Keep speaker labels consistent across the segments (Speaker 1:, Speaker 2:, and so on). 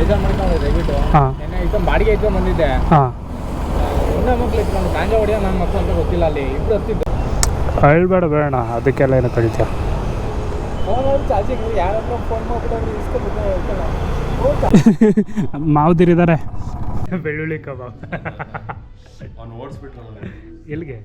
Speaker 1: ಬೇಜಾರು ಮಾಡ್ಕೊಂಡು ದಯವಿಟ್ಟು.
Speaker 2: ಹಾಂ.
Speaker 1: ನೆನ್ನೆ ಇತ್ತು ಬಾಡಿಗೆ ಇತ್ತು ಬಂದಿದ್ದೆ
Speaker 2: ಹಾಂ.
Speaker 1: ಒಂದೇ ಮಕ್ಳು ಇಟ್ಕೊಂಡು ಗಾಂಜಾ ಹೊಡಿಯೋ ನನ್ನ ಮಕ್ಕಳು ಅಂತ ಗೊತ್ತಿಲ್ಲ ಅಲ್ಲಿ. ಇಬ್ರು ಹತ್ತಿದ್ದು.
Speaker 2: ಹೇಳ್ಬೇಡ ಬೇಡ ಅದಕ್ಕೆಲ್ಲ ಏನು ಕಳಿತೀಯ
Speaker 1: ಫೋನ್ ಚಾರ್ಜಿಂಗ್ ಫೋನ್ ಮಾಡ್ಬಿಟ್ಟು ಇಸ್ಕೊಂಡು
Speaker 2: ಮಾವುದಿರಿದ್ದಾರೆ ಬೆಳ್ಳುಳ್ಳಿ ಕಬಾಬ್.
Speaker 3: ಅವ್ನು ಓಡಿಸ್ಬಿಟ್ರಲ್ಲ.
Speaker 2: ಎಲ್ಲಿಗೆ?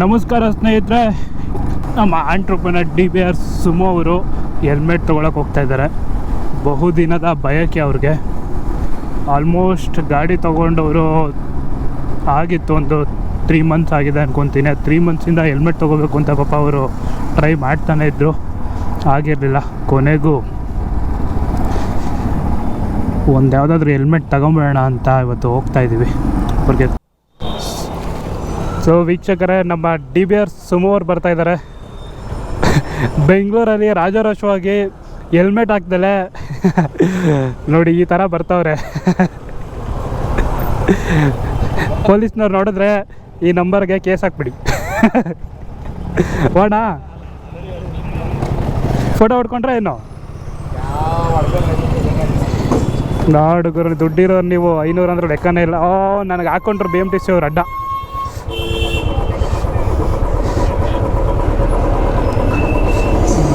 Speaker 2: ನಮಸ್ಕಾರ ಸ್ನೇಹಿತರೆ. ನಮ್ಮ ಆಂಟ್ರಪ್ರನರ್ ಡಿ ಬಿ ಆರ್ ಸುಮೋ ಅವರು ಹೆಲ್ಮೆಟ್ ತೊಗೊಳಕ್ಕೆ ಹೋಗ್ತಾ ಇದ್ದಾರೆ. ಬಹುದಿನದ ಬಯಕೆ ಅವ್ರಿಗೆ. ಆಲ್ಮೋಸ್ಟ್ ಗಾಡಿ ತೊಗೊಂಡವರು ಆಗಿತ್ತು ಒಂದು ತ್ರೀ ಮಂತ್ಸ್ ಆಗಿದೆ ಅನ್ಕೊತೀನಿ. ತ್ರೀ ಮಂತ್ಸಿಂದ ಹೆಲ್ಮೆಟ್ ತೊಗೋಬೇಕು ಅಂತ ಪಾಪ ಅವರು ಟ್ರೈ ಮಾಡ್ತಾನೆ ಇದ್ದರು ಆಗಿರಲಿಲ್ಲ. ಕೊನೆಗೂ ಒಂದು ಯಾವುದಾದ್ರೂ ಹೆಲ್ಮೆಟ್ ತಗೊಂಬೇಡ ಅಂತ ಇವತ್ತು ಹೋಗ್ತಾ ಇದ್ದೀವಿ ಅವ್ರಿಗೆ ಸೊ ವೀಕ್ಷಕರೇ, ನಮ್ಮ ಡಿ ಬಿ ಆರ್ ಸುಮೋರ್ ಬರ್ತಾ ಇದ್ದಾರೆ ಬೆಂಗಳೂರಲ್ಲಿ ರಾಜಾರೋಷವಾಗಿ ಹೆಲ್ಮೆಟ್ ಹಾಕ್ದಲೆ ನೋಡಿ ಈ ಥರ ಬರ್ತಾವ್ರೆ. ಪೊಲೀಸ್ನವ್ರು ನೋಡಿದ್ರೆ ಈ ನಂಬರ್ಗೆ ಕೇಸ್ ಹಾಕ್ಬಿಡಿ. ಓಣ ಫೋಟೋ ಹೊಡ್ಕೊಂಡ್ರೆ ಏನು? ನಾಡುಗರು ದುಡ್ಡಿರೋ ನೀವು ಐನೂರು ಅಂದ್ರೆ ಲೆಕ್ಕನೇ ಇಲ್ಲ. ಓ, ನನಗೆ ಹಾಕೊಂಡ್ರು ಬಿ ಎಂ ಟಿ ಸಿ ಅವ್ರು ಅಡ್ಡ.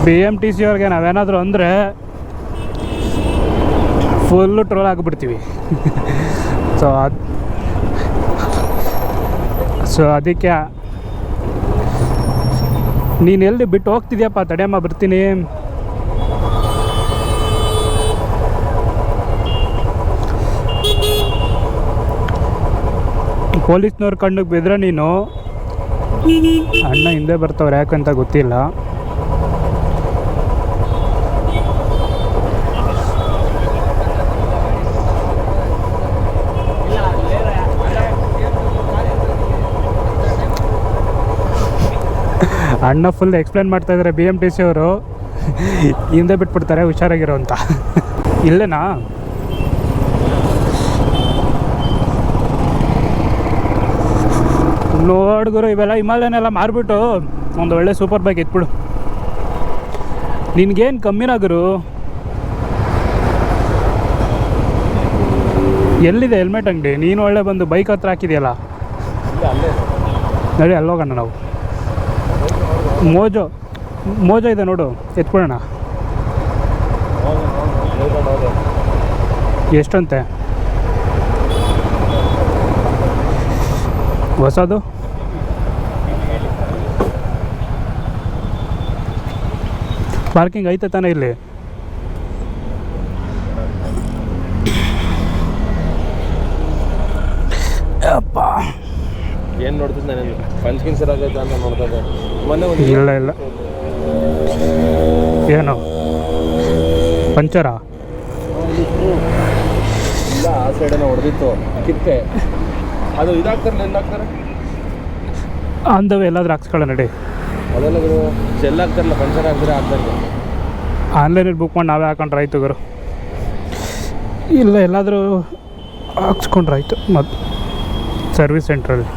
Speaker 2: ಬಿ ಎಂ ಟಿ ಸಿ ಅವ್ರಿಗೆ ನಾವೇನಾದರೂ ಅಂದರೆ ಫುಲ್ಲು ಟ್ರೋಲ್ ಆಗಿಬಿಡ್ತೀವಿ. ಸೊ ಅದು ಸೊ ಅದಕ್ಕೆ ನೀನು ಎಲ್ಲಿ ಬಿಟ್ಟು ಹೋಗ್ತಿದ್ಯಪ್ಪ, ತಡೆಯಮ್ಮ ಬರ್ತೀನಿ. ಪೊಲೀಸ್ನವ್ರ ಕಣ್ಣಿಗೆ ಬಿದ್ರೆ ನೀನು ಅಣ್ಣ ಹಿಂದೆ ಬರ್ತಾವ್ರೆ ಯಾಕಂತ ಗೊತ್ತಿಲ್ಲ. ಅಣ್ಣ ಫುಲ್ ಎಕ್ಸ್ಪ್ಲೇನ್ ಮಾಡ್ತಾ ಇದ್ದಾರೆ ಬಿ ಎಂ ಟಿ ಸಿ ಅವರು. ಹಿಂದೆ ಬಿಟ್ಬಿಡ್ತಾರೆ, ಹುಷಾರಾಗಿರೋ ಅಂತ. ಇಲ್ಲೇನಾ? ನೋಡ್ಗುರು ಇವೆಲ್ಲ ಹಿಮಾಲಯನೆಲ್ಲ ಮಾರ್ಬಿಟ್ಟು ಒಂದು ಒಳ್ಳೆ ಸೂಪರ್ ಬೈಕ್ ಎತ್ಬಿಡು. ನಿನ್ಗೇನು ಕಮ್ಮಿನ ಗುರು? ಎಲ್ಲಿದೆ ಹೆಲ್ಮೆಟ್ ಅಂಗಡಿ? ನೀನು ಒಳ್ಳೆ ಬಂದು ಬೈಕ್ ಹತ್ರ ಹಾಕಿದೆಯಲ್ಲ? ನಡಿ ನಾವು. ಮೋಜೋ ಮೋಜೋ ಇದೆ ನೋಡು ಎತ್ಕೊಳ್ಳೋಣ. ಎಷ್ಟಂತೆ? ಹೊಸದು? ಪಾರ್ಕಿಂಗ್ ಐತೆ ತಾನೇ ಇಲ್ಲಿ. ಅಪ್ಪ
Speaker 3: ಏನ್ ನೋಡ್ತಿದ್ದೆ ನಾನು ಪಂಚ್ಕಿನ್ ಸರ್ ಆಗೈತೆ ಅಂತ ನೋಡ್ತಾ ಇದ್ದೆ. ಮೊನ್ನೆ ಒಂದು
Speaker 2: ಇಲ್ಲ ಇಲ್ಲ. ಏನು? ಪಂಚರಾ?
Speaker 3: ಇಲ್ಲ ಆ ಸೈಡನ್ನ ಹೊಡೆದಿತ್ತು. ಕಿತ್ತೆ. ಅದು ಇದಾಗ್ತಾರಲ್ಲ ಎಲ್ಲ ಹಾಕ್ತಾರೆ
Speaker 2: ಅಂದವೆ ಎಲ್ಲಾದ್ರೂ ಹಾಕ್ಸ್ಕೊಳ್ಳೋ ನಡಿ.
Speaker 3: ಅದೆಲ್ಲ ಜೆಲ್ ಹಾಕ್ತಾರಲ್ಲ ಪಂಚರ್ ಹಾಕ್ತಾರೆ
Speaker 2: ಆನ್ಲೈನಲ್ಲಿ ಬುಕ್ ಮಾಡಿ ನಾವೇ ಹಾಕೊಂಡ್ರೆ ಆಯ್ತು ಗುರು. ಇಲ್ಲ ಎಲ್ಲಾದರೂ ಹಾಕ್ಸ್ಕೊಂಡ್ರೆ ಆಯಿತು. ಮತ್ತು ಸರ್ವಿಸ್ ಸೆಂಟ್ರಲ್ಲಿ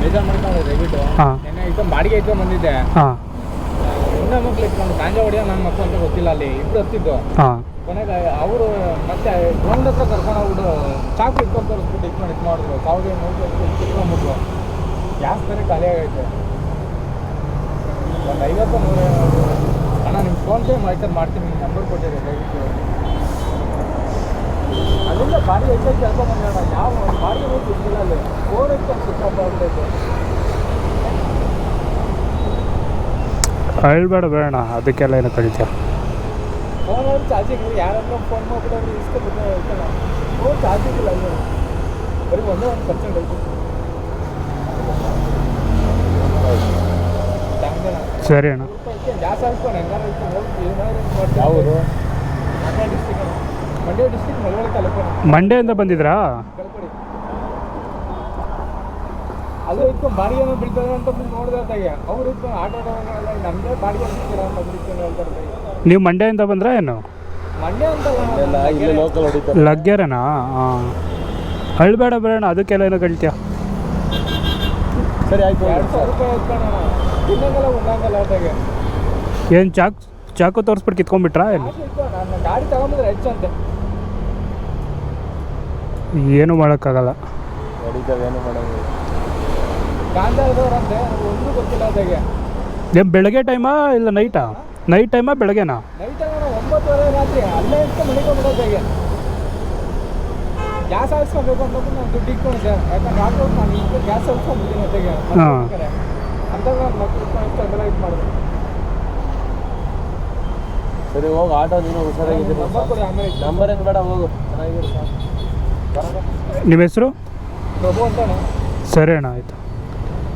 Speaker 1: ಬೇಜಾರು ಮಾಡ್ಕೊಂಡು ದಯವಿಟ್ಟು.
Speaker 2: ಹಾಂ.
Speaker 1: ನೆನ್ನೆ ಇತ್ತು ಬಾಡಿಗೆ ಇತ್ತು ಬಂದಿದ್ದೆ.
Speaker 2: ಹಾಂ.
Speaker 1: ಮಕ್ಳು ಇಟ್ಕೊಂಡು ಗಾಂಜಾ ಹೊಡಿಯೋ ನನ್ನ ಮಕ್ಕಳು ಅಂತ ಗೊತ್ತಿಲ್ಲ ಅಲ್ಲಿ ಇಬ್ರು ಹತ್ತಿದ್ದು.
Speaker 2: ಹಾಂ.
Speaker 1: ಕೊನೆಗೆ ಅವರು ಮತ್ತೆ ಗ್ರೌಂಡ್ ಹತ್ರ ಕರ್ಕೊಂಡು ಹೋಗ್ಬಿಟ್ಟು ಚಾಕು ಇಟ್ಕೊಂಡು ತೋರಿಸ್ಬಿಟ್ಟು ಇಟ್ಕೊಂಡು ಇದು ಮಾಡಿದ್ರು. ಸಾವಿರದ ಇಟ್ಕೊಂಡ್ಬಿಟ್ರು. ಗ್ಯಾಸ್ ಬೇರೆ ಖಾಲಿ ಆಗೈತೆ. ಒಂದು ಐವತ್ತು ನೂರ ಅಣ್ಣ ನಿಮ್ಮ ಫೋನ್ ಪೇ ಮಾಡ್ತಾರೆ ಮಾಡ್ತೀನಿ ನಿಮ್ಮ ನಂಬರ್ ಕೊಟ್ಟಿದೆ ದಯವಿಟ್ಟು. ಅಲ್ಲಿಂದ ಬಾಡಿ ಹೆಚ್ಚಾಗಿ ಕೆಲಸ ಬಂದ ಯಾವ ಬಾಡಿ ಹೋಗಿ ಇದ್ದಿಲ್ಲ ಅಲ್ಲಿ. ಫೋನ್ ಇಟ್ಕೊಂಡು ಸುತ್ತಪ್ಪ ಆಗ್ಬೇಕು
Speaker 2: ಹೇಳ್ಬೇಡ ಬೇಡ ಅದಕ್ಕೆಲ್ಲ ಏನು ಕಳಿತೀಯ ಸರಿ ಅಣ್ಣ.
Speaker 1: ಮಂಡ್ಯದಿಂದ ಹಾಕ್ಕೊಂಡು ಹೆಂಗಾರ ಇಟ್ಕೊಂಡು ಹೋಗಿ ಏನಾದ್ರು ಮಾಡ್ತೀವಿ
Speaker 3: ಯಾವ ಊರು
Speaker 1: ಮಂಡ್ಯ ಡಿಸ್ಟಿಕ್ ಮಂಡ್ಯ ಡಿಸ್ಟಿಕ್ ಮಳವಳ್ಳಿ ತಾಲೂಕು
Speaker 2: ಮಂಡ್ಯದಿಂದ ಬಂದಿದ್ರಾ
Speaker 1: ಕಲ್ಪಡಿ ಅದು ಇತ್ತು ಬಾಡಿಗೆನ ಬೀಳ್ತದೆ ಅಂತ ನೋಡಿದೆ ತಯ್ಯ ಅವ್ರು ಇತ್ತು ಆಟ ಆಡೋಲ್ಲ ನಮ್ಮದೇ ಬಾಡಿಗೆ ಬೀಳ್ತೀರ ಅಂತ ಇಟ್ಕೊಂಡು ಹೇಳ್ತಾರೆ.
Speaker 2: ನೀವು ಮಂಡ್ಯದಿಂದ ಬಂದ್ರಾ ಏನು?
Speaker 1: ಮಂಡ್ಯ
Speaker 3: ಅಂತ
Speaker 2: ಲಗ್ಗೆರೆನಾ? ಹಾಂ. ಅಳ್ಬೇಡ ಬೇಡ ಅದಕ್ಕೆಲ್ಲ ಏನೋ ಕಳ್ತೀಯ
Speaker 3: ಸರಿ ಆಯ್ತು
Speaker 1: ಎರಡು ಸಾವಿರ ರೂಪಾಯಿ ಎತ್ಕೊಳ್ಳೋಣ ತಿನ್ನಂಗಲ್ಲ ಉಣ್ಣಂಗಲ್ಲ ಅದಾಗೆ
Speaker 2: ಏನು ಚಾಕು ಚಾಕು ತೋರಿಸ್ಬಿಟ್ಟು ಕಿತ್ಕೊಂಡ್ಬಿಟ್ರಾ ಏನು?
Speaker 1: ನಾನು ಗಾಡಿ ತಗೊಂಬಂದ್ರೆ ಹೆಚ್ಚಂತೆ
Speaker 2: ಏನು ಮಾಡೋಕ್ಕಾಗಲ್ಲ.
Speaker 3: ಏನು ಮಾಡೋದು
Speaker 1: ಗಾಂಧಾರದವ್ರಂತೆ ಒಂದು ಗೊತ್ತಿಲ್ಲ ಅದಾಗೆ
Speaker 2: ಏನು ಬೆಳಗ್ಗೆ ಟೈಮಾ ಇಲ್ಲ ನೈಟಾ ನೈಟ್ ಟೈಮಾ ಬೆಳಗ್ಗೆನಾ?
Speaker 1: ನೈಟ್ ಒಂಬತ್ತುವರೆ ರಾತ್ರಿ ಅಲ್ಲೇ ಇಟ್ಟು ಮನಿಕೊಂಡ್ಬಿಡೋದಾಗೆ ಗ್ಯಾಸ್ ಹಾಕ್ಸ್ಕೊಬೇಕು ನಾನು ದುಡ್ಡು ಯಾಕಂದ್ರೆ ನಾನು ಈಗ ಗ್ಯಾಸ್. ಅಂತ ನಾನು ಇಟ್ಕೊಂಡು ಇದು ಮಾಡಿದೆ.
Speaker 3: ಸರಿ ಹೋಗಿ. ಆಟೋ ನೀನು ಹುಷಾರಾಗಿದ್ದೀನಿ
Speaker 1: ನಂಬರ್
Speaker 3: ನಂಬರ್ ಏನು ಬೇಡ ಹೋಗು. ಚೆನ್ನಾಗಿದೆ
Speaker 2: ನಿಮ್ಮ ಹೆಸರು?
Speaker 1: ಪ್ರಭು ಅಂತಾನೆ.
Speaker 2: ಸರಿ ಅಣ್ಣ ಆಯಿತು.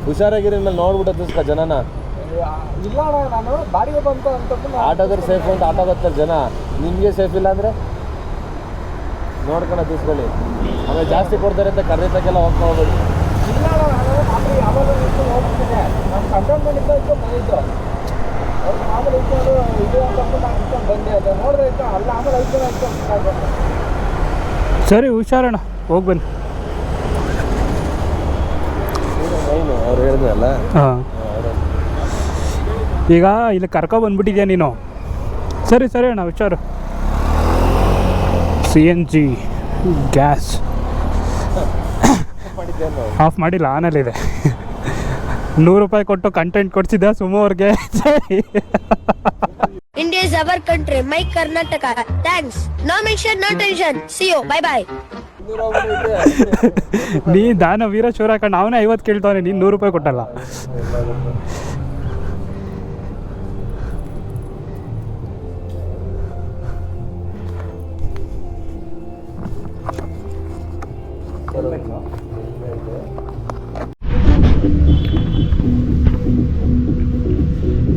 Speaker 3: ಹುಷಾರಾಗಿರಿ ಮೇಲೆ ನೋಡ್ಬಿಟ್ಟು ಜನನ.
Speaker 1: ಇಲ್ಲ ಅಣ್ಣ ನಾನು ಬಾಡಿಗೆ ಬಂತು ಅಂತ
Speaker 3: ಆಟೋದ್ರೆ ಸೇಫ್ ಅಂತ ಆಟೋ ಬರ್ತಾರೆ ಜನ. ನಿಮಗೆ ಸೇಫ್ ಇಲ್ಲ ಅಂದರೆ? ನೋಡ್ಕೊಂಡು ತಿಸ್ಕೊಳ್ಳಿ ಆಮೇಲೆ ಜಾಸ್ತಿ ಕೊಡ್ತಾರೆ ಅಂತ ಕರೆದಕ್ಕೆಲ್ಲ ಹೋಗ್ತಾ ಹೋಗ್ಬೇಡಿ.
Speaker 1: ಇಲ್ಲ ಅಣ್ಣ ಯಾವಾಗ ಹೋಗ್ತೀನಿ. ನಾನು ಕಂಟೋನ್ಮೆಂಟ್ ಇಟ್ಕೊಂಡು ಬಂದಿದ್ದು ಅವ್ರು ಮಾಮೂಲಿ ಇಟ್ಕೊಂಡು ಇದು ಅಂತಂದು ನಾನು ಇಟ್ಕೊಂಡು ಬಂದೆ. ಅದು ನೋಡಿದ್ರೆ ಇತ್ತು ಅಲ್ಲ ಆಮೇಲೆ ಐದು ಜನ ಇಟ್ಕೊಂಡು
Speaker 2: ಸರಿ ಹುಷಾರಣ್ಣ ಹೋಗಿ ಬನ್ನಿ.
Speaker 3: ಏನು ಅವ್ರು ಹೇಳಿದ್ರಲ್ಲ
Speaker 2: ಹಾಂ. ಈಗ ಇಲ್ಲಿ ಕರ್ಕೊ ಬಂದ್ಬಿಟ್ಟಿದ್ಯಾ ನೀನು? ಸರಿ ಸರಿ ಅಣ್ಣ ವಿಚಾರ C N G gas off ಮಾಡಿಲ್ಲ ಆನಲ್ಲಿದೆ ನೂರು ರೂಪಾಯಿ ಕೊಟ್ಟು ಕಂಟೆಂಟ್ ಕೊಡ್ಸಿದ್ದೆ ಸುಮ್ಮ ಅವ್ರಿಗೆ?
Speaker 4: Is our country my Karnataka thanks no mention no tension see you bye bye.
Speaker 2: ನೀ ದಾನ ವೀರ ಶೂರ ಹಾಕೊಂಡು ಅವನೇ ಐವತ್ತು ಕೇಳ್ತಾವನೆ ನೀನು ನೂರು ರೂಪಾಯಿ ಕೊಟ್ಟಲ್ಲ.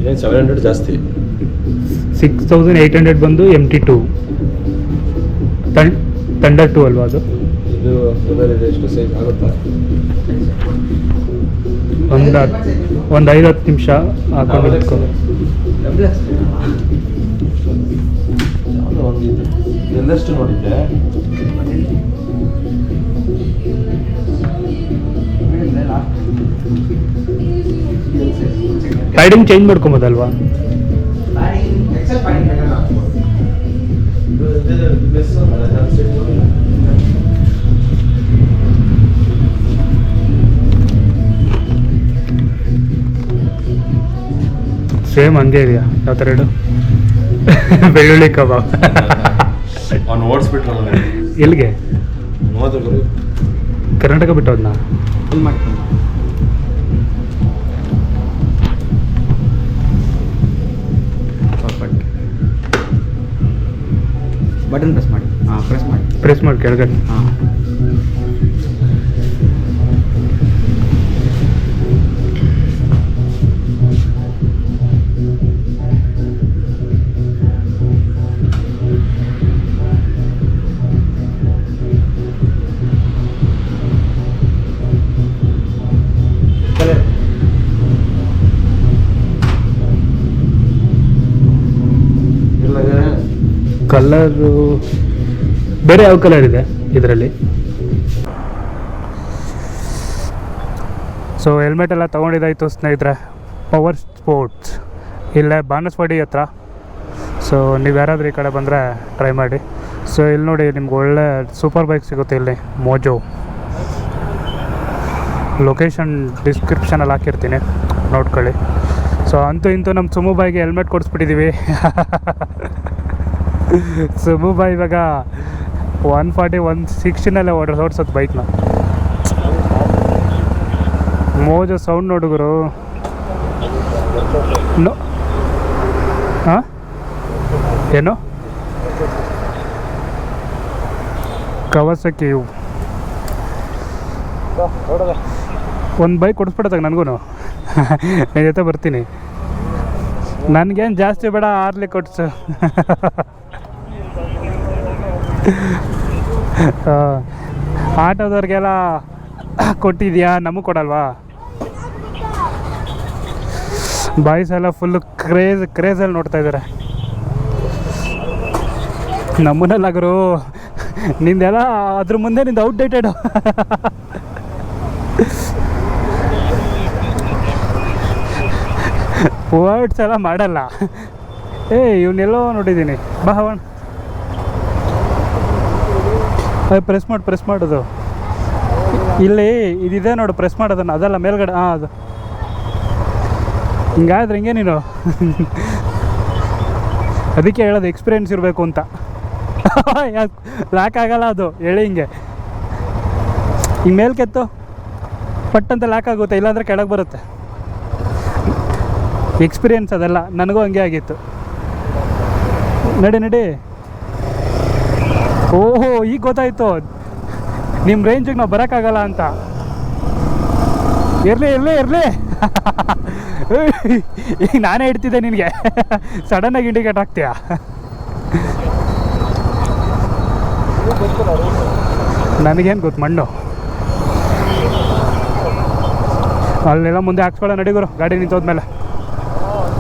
Speaker 3: ಏನು ಸೆವೆನ್ ಹಂಡ್ರೆಡ್ ಜಾಸ್ತಿ?
Speaker 2: ಸಿಕ್ಸ್ ತೌಸಂಡ್ ಏಯ್ಟ್ ಹಂಡ್ರೆಡ್ ಬಂದು M T two thunder two ಅಲ್ವಾ ಅದು?
Speaker 3: ಇದು ಇದೆ ಎಷ್ಟು ಸೇಫ್ ಆಗುತ್ತಾ?
Speaker 2: ಒಂದು ಒಂದು ಐದು ಹತ್ತು ನಿಮಿಷ ಹಾಕೊಂಡು
Speaker 3: ಎಲ್ಲಷ್ಟು ನೋಡಿದ್ದೆ.
Speaker 2: Padding change ಮಾಡ್ಕೊಬೋದಲ್ವಾ? ಸೇಮ್ ಹಂಗೆ ಇದೆಯಾ? ಯಾವ ಥರ ಹೇಳು. ಬೆಳ್ಳುಳ್ಳಿ ಕಬಾಬ್.
Speaker 3: ಅವ್ನು ಓಡಿಸ್ಬಿಟ್ರಲ್ಲ
Speaker 2: ಎಲ್ಲಿಗೆ?
Speaker 3: ಗುರು
Speaker 2: ಕರ್ನಾಟಕ ಬಿಟ್ಟು
Speaker 5: ಪರ್ಫೆಕ್ಟ್ ಬಟನ್ ಪ್ರೆಸ್ ಮಾಡಿ. ಹಾಂ ಪ್ರೆಸ್ ಮಾಡಿ.
Speaker 2: ಪ್ರೆಸ್ ಮಾಡಿ ಕೆಳಗಡೆ.
Speaker 5: ಹಾಂ.
Speaker 2: ಕಲರು, ಬೇರೆ ಯಾವ ಕಲರ್ ಇದೆ ಇದರಲ್ಲಿ? ಸೊ ಹೆಲ್ಮೆಟ್ ಎಲ್ಲ ತೊಗೊಂಡಿದ್ದಾಯಿತು ಸ್ನೇಹಿತರೆ ಪವರ್ ಸ್ಪೋರ್ಟ್ಸ್ ಇಲ್ಲೇ ಬಾನಸ್ವಾಡಿ ಹತ್ರ. ಸೊ ನೀವು ಯಾರಾದರೂ ಈ ಕಡೆ ಬಂದರೆ ಟ್ರೈ ಮಾಡಿ. ಸೊ ಇಲ್ಲಿ ನೋಡಿ ನಿಮ್ಗೆ ಒಳ್ಳೆ ಸೂಪರ್ ಬೈಕ್ ಸಿಗುತ್ತೆ ಇಲ್ಲಿ ಮೋಜೋ ಲೊಕೇಶನ್ ಡಿಸ್ಕ್ರಿಪ್ಷನಲ್ಲಿ ಹಾಕಿರ್ತೀನಿ, ನೋಡ್ಕೊಳ್ಳಿ. ಸೊ ಅಂತೂ ಇಂತೂ ನಮ್ಮ ಸುಮು ಬಾಯಿಗೆ ಹೆಲ್ಮೆಟ್ ಕೊಡಿಸ್ಬಿಟ್ಟಿದ್ದೀವಿ ಸುಮು ಬಾಯ್ ಇವಾಗ ಒನ್ ಫಾರ್ಟಿ ಒನ್ ಸಿಕ್ಸ್ಟಿನಲ್ಲೇ ಓಡ್ರ ಓಡಿಸೋದು ಬೈಕ್ನ ಮೋಜು ಸೌಂಡ್ ನೋಡುಗರು ಹಾಂ ಏನು? ಕವಸಕ್ಕೆ ಇವು. ಒಂದು ಬೈಕ್ ಕೊಡಿಸ್ಬಿಡತ್ತಾಗ ನನಗೂ ನಿನ್ನ ಜೊತೆ ಬರ್ತೀನಿ. ನನಗೇನು ಜಾಸ್ತಿ ಬೇಡ, ಆರ್ಲಿ ಕೊಡ್ಸು ಆಟೋದವ್ರಿಗೆಲ್ಲ ಕೊಟ್ಟಿದ್ಯಾ? ನಮಗೆ ಕೊಡಲ್ವಾ? ಬಾಯ್ಸ್ ಎಲ್ಲ ಫುಲ್ಲು ಕ್ರೇಜ್ ಕ್ರೇಜಲ್ಲಿ ನೋಡ್ತಾ ಇದ್ದಾರೆ ನಮ್ಮನಲ್ಲಾಗರು ಗುರು, ನಿಂದೆಲ್ಲ ಅದ್ರ ಮುಂದೆ ನಿಂದು ಔಟ್ಡೇಟೆಡ್ ವರ್ಡ್ಸ್ ಎಲ್ಲ ಮಾಡಲ್ಲ. ಏ ಇವನ್ನೆಲ್ಲೋ ನೋಡಿದ್ದೀನಿ. ಬಾ ಹವಣ ಪ್ರೆಸ್ ಮಾಡಿ ಪ್ರೆಸ್ ಮಾಡೋದು ಇಲ್ಲಿ ಇದಿದೆ ನೋಡು ಪ್ರೆಸ್ ಮಾಡೋದನ್ನು ಅದಲ್ಲ, ಮೇಲ್ಗಡೆ ಹಾಂ ಅದು. ಹಿಂಗಾದ್ರೆ ಹಿಂಗೆ ನೀನು? ಅದಕ್ಕೆ ಹೇಳೋದು ಎಕ್ಸ್ಪೀರಿಯೆನ್ಸ್ ಇರಬೇಕು ಅಂತ. ಲ್ಯಾಕ್ ಆಗಲ್ಲ ಅದು, ಹೇಳಿ ಹಿಂಗೆ. ಹಿಂಗೆ ಮೇಲ್ ಕೆತ್ತು ಪಟ್ ಅಂತ ಲಾಕ್ ಆಗುತ್ತೆ, ಇಲ್ಲಾಂದ್ರೆ ಕೆಳಗೆ ಬರುತ್ತೆ. ಎಕ್ಸ್ಪೀರಿಯೆನ್ಸ್ ಅದೆಲ್ಲ, ನನಗೂ ಹಂಗೆ ಆಗಿತ್ತು. ನಡಿ ನಡಿ. ಓಹೋ, ಈಗ ಗೊತ್ತಾಯ್ತು. ನಿಮ್ಮ ರೇಂಜಿಗೆ ನಾವು ಬರೋಕ್ಕಾಗಲ್ಲ ಅಂತ. ಇರಲಿ ಇರಲಿ ಇರಲಿ. ಈಗ ನಾನೇ ಇಡ್ತಿದ್ದೆ ನಿನಗೆ. ಸಡನ್ನಾಗಿ ಇಂಡಿಕೇಟ್ ಆಗ್ತೀಯಾ? ನನಗೇನು ಗೊತ್ತು, ಮಣ್ಣು. ಅಲ್ಲೆಲ್ಲ ಮುಂದೆ ಹಾಕ್ಸ್ಕೊಳ್ಳೋ ನಡಿಗರು ಗಾಡಿ ನಿಂತೋದ್ಮೇಲೆ.